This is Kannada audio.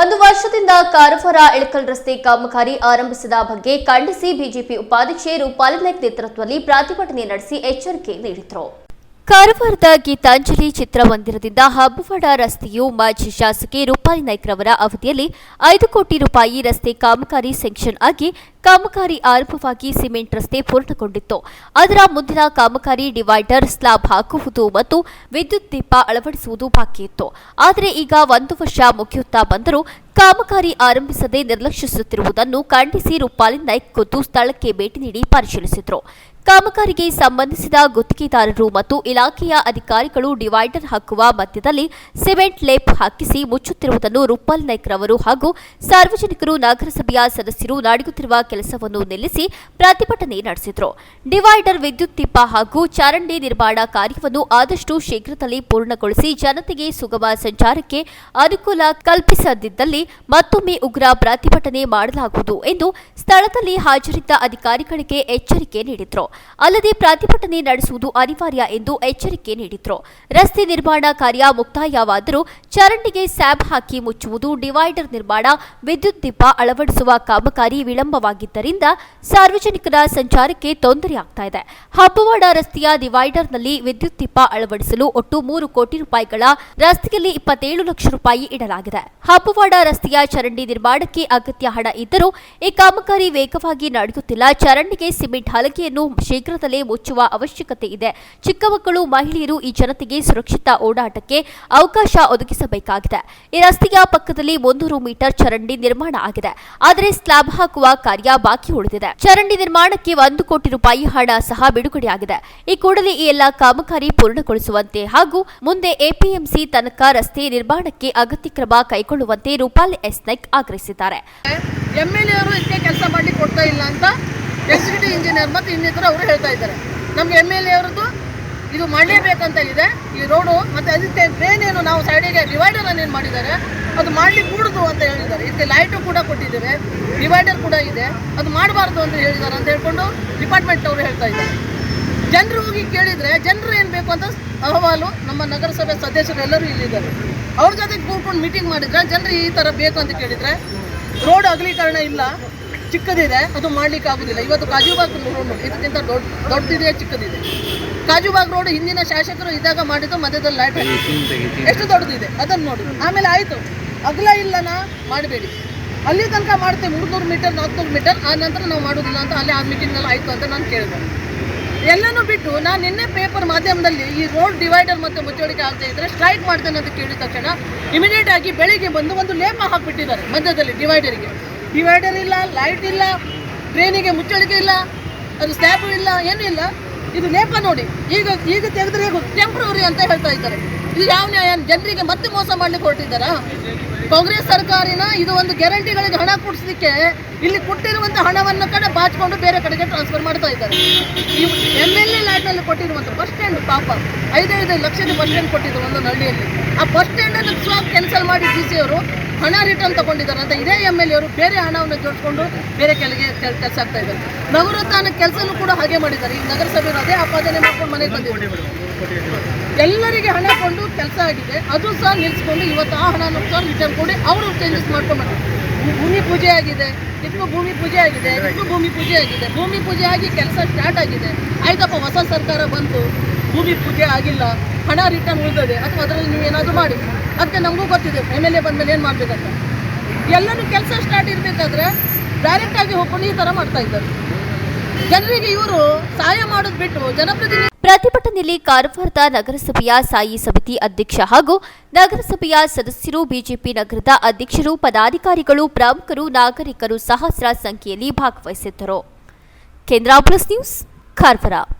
ಒಂದು ವರ್ಷದಿಂದ ಕಾರವಾರ ಇಳಕಲ್ ರಸ್ತೆ ಕಾಮಗಾರಿ ಆರಂಭಿಸಿದ ಬಗ್ಗೆ ಖಂಡಿಸಿ ಬಿಜೆಪಿ ಉಪಾಧ್ಯಕ್ಷೆ ರೂಪಾಲಿ ನಾಯ್ಕ್ ನೇತೃತ್ವದಲ್ಲಿ ಪ್ರತಿಭಟನೆ ನಡೆಸಿ ಎಚ್ಚರಿಕೆ ನೀಡಿದರು. ಕಾರವಾರದ ಗೀತಾಂಜಲಿ ಚಿತ್ರಮಂದಿರದಿಂದ ಹಬ್ಬವಾಡ ರಸ್ತೆಯು ಮಾಜಿ ಶಾಸಕಿ ರೂಪಾಲಿ ನಾಯ್ಕ್ರವರ ಅವಧಿಯಲ್ಲಿ ಐದು ಕೋಟಿ ರೂಪಾಯಿ ರಸ್ತೆ ಕಾಮಗಾರಿ ಸೆಂಕ್ಷನ್ ಆಗಿ ಕಾಮಗಾರಿ ಆರಂಭವಾಗಿ ಸಿಮೆಂಟ್ ರಸ್ತೆ ಪೂರ್ಣಗೊಂಡಿತ್ತು. ಅದರ ಮುಂದಿನ ಕಾಮಗಾರಿ ಡಿವೈಡರ್ ಸ್ಲಾಬ್ ಹಾಕುವುದು ಮತ್ತು ವಿದ್ಯುತ್ ದೀಪ ಅಳವಡಿಸುವುದು ಬಾಕಿ ಇತ್ತು. ಆದರೆ ಈಗ ಒಂದು ವರ್ಷ ಮುಗಿಯುತ್ತಾ ಬಂದರೂ ಕಾಮಗಾರಿ ಆರಂಭಿಸದೆ ನಿರ್ಲಕ್ಷಿಸುತ್ತಿರುವುದನ್ನು ಖಂಡಿಸಿ ರೂಪಾಲಿ ನಾಯ್ಕ್ ಖುದ್ದು ಸ್ಥಳಕ್ಕೆ ಭೇಟಿ ನೀಡಿ ಪರಿಶೀಲಿಸಿದರು. ಕಾಮಗಾರಿಗೆ ಸಂಬಂಧಿಸಿದ ಗುತ್ತಿಗೆದಾರರು ಮತ್ತು ಇಲಾಖೆಯ ಅಧಿಕಾರಿಗಳು ಡಿವೈಡರ್ ಹಾಕುವ ಮಧ್ಯದಲ್ಲಿ ಸಿಮೆಂಟ್ ಲೇಪ್ ಹಾಕಿಸಿ ಮುಚ್ಚುತ್ತಿರುವುದನ್ನು ರೂಪಾಲ್ ನಾಯ್ಕ್ ರವರು ಹಾಗೂ ಸಾರ್ವಜನಿಕರು ನಗರಸಭೆಯ ಸದಸ್ಯರು ನಡೆಯುತ್ತಿರುವ ಕೆಲಸವನ್ನು ನಿಲ್ಲಿಸಿ ಪ್ರತಿಭಟನೆ ನಡೆಸಿದರು. ಡಿವೈಡರ್ ವಿದ್ಯುತ್ ದೀಪ ಹಾಗೂ ಚರಂಡಿ ನಿರ್ಮಾಣ ಕಾರ್ಯವನ್ನು ಆದಷ್ಟು ಶೀಘ್ರದಲ್ಲಿ ಪೂರ್ಣಗೊಳಿಸಿ ಜನತೆಗೆ ಸುಗಮ ಸಂಚಾರಕ್ಕೆ ಅನುಕೂಲ ಕಲ್ಪಿಸದಿದ್ದಲ್ಲಿ ಮತ್ತೊಮ್ಮೆ ಉಗ್ರ ಪ್ರತಿಭಟನೆ ಮಾಡಲಾಗುವುದು ಎಂದು ಸ್ಥಳದಲ್ಲಿ ಹಾಜರಿದ್ದ ಅಧಿಕಾರಿಗಳಿಗೆ ಎಚ್ಚರಿಕೆ ನೀಡಿದ್ರು. ಅಲ್ಲದೆ ಪ್ರತಿಭಟನೆ ನಡೆಸುವುದು ಅನಿವಾರ್ಯ ಎಂದು ಎಚ್ಚರಿಕೆ ನೀಡಿದ್ರು. ರಸ್ತೆ ನಿರ್ಮಾಣ ಕಾರ್ಯ ಮುಕ್ತಾಯವಾದರೂ ಚರಂಡಿಗೆ ಸ್ಯಾಬ್ ಹಾಕಿ ಮುಚ್ಚುವುದು, ಡಿವೈಡರ್ ನಿರ್ಮಾಣ, ವಿದ್ಯುತ್ ದೀಪ ಅಳವಡಿಸುವ ಕಾಮಗಾರಿ ವಿಳಂಬವಾಗಿದ್ದರಿಂದ ಸಾರ್ವಜನಿಕರ ಸಂಚಾರಕ್ಕೆ ತೊಂದರೆಯಾಗ್ತಾ ಇದೆ. ಹಬ್ಬವಾಡ ರಸ್ತೆಯ ಡಿವೈಡರ್ನಲ್ಲಿ ವಿದ್ಯುತ್ ದೀಪ ಅಳವಡಿಸಲು ಒಟ್ಟು ಮೂರು ಕೋಟಿ ರೂಪಾಯಿಗಳ ರಸ್ತೆಯಲ್ಲಿ ಇಪ್ಪತ್ತೇಳು ಲಕ್ಷ ರೂಪಾಯಿ ಇಡಲಾಗಿದೆ. ಹಬ್ಬವಾಡ ರಸ್ತೆಯ ಚರಂಡಿ ನಿರ್ಮಾಣಕ್ಕೆ ಅಗತ್ಯ ಹಣ ಇದ್ದರೂ ಈ ಕಾಮಗಾರಿ ವೇಗವಾಗಿ ನಡೆಯುತ್ತಿಲ್ಲ. ಚರಂಡಿಗೆ ಸಿಮೆಂಟ್ ಹಲಗೆಯನ್ನು ಶೀಘ್ರದಲ್ಲೇ ಮುಚ್ಚುವ ಅವಶ್ಯಕತೆ ಇದೆ. ಚಿಕ್ಕ ಮಕ್ಕಳು, ಮಹಿಳೆಯರು ಈ ಜನತೆಗೆ ಸುರಕ್ಷಿತ ಓಡಾಟಕ್ಕೆ ಅವಕಾಶ ಒದಗಿಸಬೇಕಾಗಿದೆ. ಈ ರಸ್ತೆಯ ಪಕ್ಕದಲ್ಲಿ ಮುನ್ನೂರು ಮೀಟರ್ ಚರಂಡಿ ನಿರ್ಮಾಣ ಆಗಿದೆ. ಆದರೆ ಸ್ಲಾಬ್ ಹಾಕುವ ಕಾರ್ಯ ಬಾಕಿ ಉಳಿದಿದೆ. ಚರಂಡಿ ನಿರ್ಮಾಣಕ್ಕೆ ಒಂದು ಕೋಟಿ ರೂಪಾಯಿ ಹಣ ಸಹ ಬಿಡುಗಡೆಯಾಗಿದೆ. ಈ ಕೂಡಲೇ ಈ ಎಲ್ಲಾ ಕಾಮಗಾರಿ ಪೂರ್ಣಗೊಳಿಸುವಂತೆ ಹಾಗೂ ಮುಂದೆ ಎಪಿಎಂಸಿ ತನಕ ರಸ್ತೆ ನಿರ್ಮಾಣಕ್ಕೆ ಅಗತ್ಯ ಕ್ರಮ ಕೈಗೊಳ್ಳುವಂತೆ ರೂಪಾಲ್ ಎಸ್. ನಾಯ್ಕ್ ಆಗ್ರಹಿಸಿದ್ದಾರೆ ಎಂ ಎಲ್ ಎವರು ಇದಕ್ಕೆ ಕೆಲಸ ಮಾಡ್ಲಿಕ್ಕೆ ಕೊಡ್ತಾ ಇಲ್ಲ ಅಂತ ಎಕ್ಸಿಕ್ಯೂಟಿವ್ ಇಂಜಿನಿಯರ್ ಮತ್ತು ಇನ್ನಿತರ ಅವರು ಹೇಳ್ತಾ ಇದ್ದಾರೆ. ನಮ್ಗೆ ಎಂ ಎಲ್ ಎ ಅವ್ರದ್ದು ಇದು ಮಾಡಲೇಬೇಕಂತ ಇದೆ. ಈ ರೋಡು ಮತ್ತು ಅದಕ್ಕೆ ಟ್ರೈನ್ ಏನು ನಾವು ಸೈಡಿಗೆ ಡಿವೈಡರ್ ಏನು ಮಾಡಿದ್ದಾರೆ, ಅದು ಮಾಡಲಿ ಕೂಡುದು ಅಂತ ಹೇಳಿದ್ದಾರೆ. ಇದಕ್ಕೆ ಲೈಟು ಕೂಡ ಕೊಟ್ಟಿದ್ದೇವೆ ಡಿವೈಡರ್ ಕೂಡ ಇದೆ. ಅದು ಮಾಡಬಾರ್ದು ಅಂತ ಹೇಳಿದ್ದಾರೆ ಅಂತ ಹೇಳ್ಕೊಂಡು ಡಿಪಾರ್ಟ್ಮೆಂಟ್ ಅವರು ಹೇಳ್ತಾ ಇದ್ದಾರೆ. ಜನರು ಹೋಗಿ ಕೇಳಿದರೆ ಜನರು ಏನು ಬೇಕು ಅಂತ ಅಹವಾಲು ನಮ್ಮ ನಗರಸಭೆ ಸದಸ್ಯರು ಎಲ್ಲರೂ ಇಲ್ಲಿದ್ದಾರೆ. ಅವ್ರ ಜೊತೆ ಕೂತ್ಕೊಂಡು ಮೀಟಿಂಗ್ ಮಾಡಿದ್ರೆ ಜನರು ಈ ಥರ ಬೇಕು ಅಂತ ಕೇಳಿದರೆ ರೋಡ್ ಅಗಲೀಕರಣ ಇಲ್ಲ. ಚಿಕ್ಕದಿದೆ ಅದು ಮಾಡ್ಲಿಕ್ಕೆ ಆಗುದಿಲ್ಲ. ಇವತ್ತು ಕಾಜುಬಾಗ್ ರೋಡ್ ನೋಡಿ ಇದಕ್ಕಿಂತ ದೊಡ್ಡ ದೊಡ್ಡದಿದೆ ಚಿಕ್ಕದಿದೆ. ಕಾಜುಬಾಗ್ ರೋಡ್ ಹಿಂದಿನ ಶಾಸಕರು ಇದ್ದಾಗ ಮಾಡಿದ್ದು ಮಧ್ಯದಲ್ಲಿ ಲೈಟ್ ಎಷ್ಟು ದೊಡ್ಡದಿದೆ? ಅದನ್ನು ನೋಡಿ. ಆಮೇಲೆ ಆಯಿತು. ಅಗಲ ಇಲ್ಲನಾ? ಮಾಡಬೇಡಿ. ಅಲ್ಲಿ ತನಕ ಮಾಡ್ತೇವೆ ಮೂರ್ನೂರು ಮೀಟರ್ ನಾಲ್ಕುನೂರು ಮೀಟರ್. ಆ ನಂತರ ನಾವು ಮಾಡೋದಿಲ್ಲ ಅಂತ ಅಲ್ಲಿ ಆ ಮೀಟಿಂಗ್ನಲ್ಲಿ ಆಯಿತು ಅಂತ ನಾನು ಕೇಳಿದೆ. ಎಲ್ಲನೂ ಬಿಟ್ಟು ನಾನು ನಿನ್ನೆ ಪೇಪರ್ ಮಾಧ್ಯಮದಲ್ಲಿ ಈ ರೋಡ್ ಡಿವೈಡರ್ ಮತ್ತು ಮುಚ್ಚಳಿಕೆ ಆಗದೆ ಇದ್ರೆ ಸ್ಟ್ರೈಕ್ ಮಾಡ್ತೇನೆ ಅಂತ ಕೇಳಿದ ತಕ್ಷಣ ಇಮಿಡಿಯೇಟ್ ಆಗಿ ಬೆಳಿಗ್ಗೆ ಬಂದು ಒಂದು ಲೇಪ ಹಾಕಿಬಿಟ್ಟಿದ್ದಾರೆ ಮಧ್ಯದಲ್ಲಿ ಡಿವೈಡರಿಗೆ ಡಿವೈಡರ್ ಇಲ್ಲ, ಲೈಟ್ ಇಲ್ಲ, ಟ್ರೈನಿಗೆ ಮುಚ್ಚಳಿಕೆ ಇಲ್ಲ, ಅದು ಸ್ಟ್ಯಾಪು ಇಲ್ಲ, ಏನೂ ಇಲ್ಲ. ಇದು ಲೇಪ ನೋಡಿ. ಈಗ ಈಗ ತೆಗೆದ್ರೆ ಟೆಂಪ್ರವರಿ ಅಂತ ಹೇಳ್ತಾ ಇದ್ದಾರೆ. ಇದು ಯಾವ ನ್ಯಾಯ? ಜನರಿಗೆ ಮತ್ತೆ ಮೋಸ ಮಾಡಲಿಕ್ಕೆ ಹೊರಟಿದ್ದಾರಾ? ಕಾಂಗ್ರೆಸ್ ಸರ್ಕಾರಿನ ಇದು ಒಂದು ಗ್ಯಾರಂಟಿಗಳಿಗೆ ಹಣ ಕೊಡಿಸಲಿಕ್ಕೆ ಇಲ್ಲಿ ಕೊಟ್ಟಿರುವಂಥ ಹಣವನ್ನು ಕಡೆ ಬಾಚಿಕೊಂಡು ಬೇರೆ ಕಡೆಗೆ ಟ್ರಾನ್ಸ್ಫರ್ ಮಾಡ್ತಾ ಇದ್ದಾರೆ. ಈ ಎಂ ಎಲ್ ಎ ಲ್ಯಾಂಡ್ನಲ್ಲಿ ಕೊಟ್ಟಿರುವಂಥ ಬಸ್ ಸ್ಟ್ಯಾಂಡ್ ಪಾಪ ಐದೈದು ಲಕ್ಷದ ಬಸ್ ಸ್ಟ್ಯಾಂಡ್ ಕೊಟ್ಟಿದ್ರು ಒಂದು ಹಳ್ಳಿಯಲ್ಲಿ. ಆ ಬಸ್ ಸ್ಟ್ಯಾಂಡನ್ನು ಸ್ವ ಕ್ಯಾನ್ಸಲ್ ಮಾಡಿ ಡಿ ಸಿ ಅವರು ಹಣ ರಿಟರ್ನ್ ತಗೊಂಡಿದ್ದಾರೆ ಅಂತ ಇದೇ ಎಂ ಎಲ್ ಎ ಅವರು ಬೇರೆ ಹಣವನ್ನು ಜೋಡಿಸ್ಕೊಂಡು ಬೇರೆ ಕೆಳಗೆ ಕೆಲಸ ಆಗ್ತಾ ಇದ್ದಾರೆ. ನಗರೋತ್ಥಾನ ಕೆಲಸನೂ ಕೂಡ ಹಾಗೆ ಮಾಡಿದ್ದಾರೆ. ಈ ನಗರಸಭೆಯವರು ಅದೇ ಆಪಾದನೆ ಮಾಡ್ಕೊಂಡು ಮನೆಗೆ ಬಂದಿದ್ದಾರೆ. ಎಲ್ಲರಿಗೆ ಹಣ ಕೊಂಡು ಕೆಲಸ ಆಗಿದೆ. ಅದು ಸಹ ನಿಲ್ಲಿಸ್ಕೊಂಡು ಇವತ್ತು ಆ ಹಣನೂ ಸಹ ರಿಟರ್ನ್ ಕೊಡಿ. ಅವರು ಚೇಂಜಸ್ ಮಾಡ್ಕೊಂಡು ಭೂಮಿ ಪೂಜೆ ಆಗಿದೆ. ಇದಕ್ಕೂ ಭೂಮಿ ಪೂಜೆ ಆಗಿದೆ. ಇದಕ್ಕೂ ಭೂಮಿ ಪೂಜೆ ಆಗಿದೆ. ಭೂಮಿ ಪೂಜೆ ಆಗಿ ಕೆಲಸ ಸ್ಟಾರ್ಟ್ ಆಗಿದೆ. ಆಯ್ತಪ್ಪ, ಹೊಸ ಸರ್ಕಾರ ಬಂತು. ಭೂಮಿ ಪೂಜೆ ಆಗಿಲ್ಲ. ಹಣ ರಿಟರ್ನ್ ಉಳಿದಿದೆ. ಅಥವಾ ಅದರಲ್ಲಿ ನೀವು ಏನಾದರೂ ಮಾಡಿ. ಅದಕ್ಕೆ ನಮಗೂ ಗೊತ್ತಿದೆ. ಎಂ ಎಲ್ ಎ ಬಂದಮೇಲೆ ಏನು ಮಾಡಬೇಕಂತ. ಎಲ್ಲರೂ ಕೆಲಸ ಸ್ಟಾರ್ಟ್ ಇರಬೇಕಾದ್ರೆ ಡೈರೆಕ್ಟಾಗಿ ಹೋಗ್ಕೊಂಡು ಈ ಥರ ಮಾಡ್ತಾ ಇದ್ದಾರೆ. ಜನರಿಗೆ ಇವರು ಸಹಾಯ ಮಾಡೋದು ಬಿಟ್ಟು ಜನಪ್ರತಿನಿಧಿ ಪ್ರತಿಭಟನೆಯಲ್ಲಿ ಕಾರವಾರದ ನಗರಸಭೆಯ ಸಾಯಿ ಸಮಿತಿ ಅಧ್ಯಕ್ಷ ಹಾಗೂ ನಗರಸಭೆಯ ಸದಸ್ಯರು ಬಿಜೆಪಿ ನಗರದ ಅಧ್ಯಕ್ಷರು, ಪದಾಧಿಕಾರಿಗಳು, ಪ್ರಮುಖರು, ನಾಗರಿಕರು ಸಹಸ್ರ ಸಂಖ್ಯೆಯಲ್ಲಿ ಭಾಗವಹಿಸಿದ್ದರು. ಕೇಂದ್ರ ಪ್ಲಸ್ ನ್ಯೂಸ್, ಕಾರವಾರ.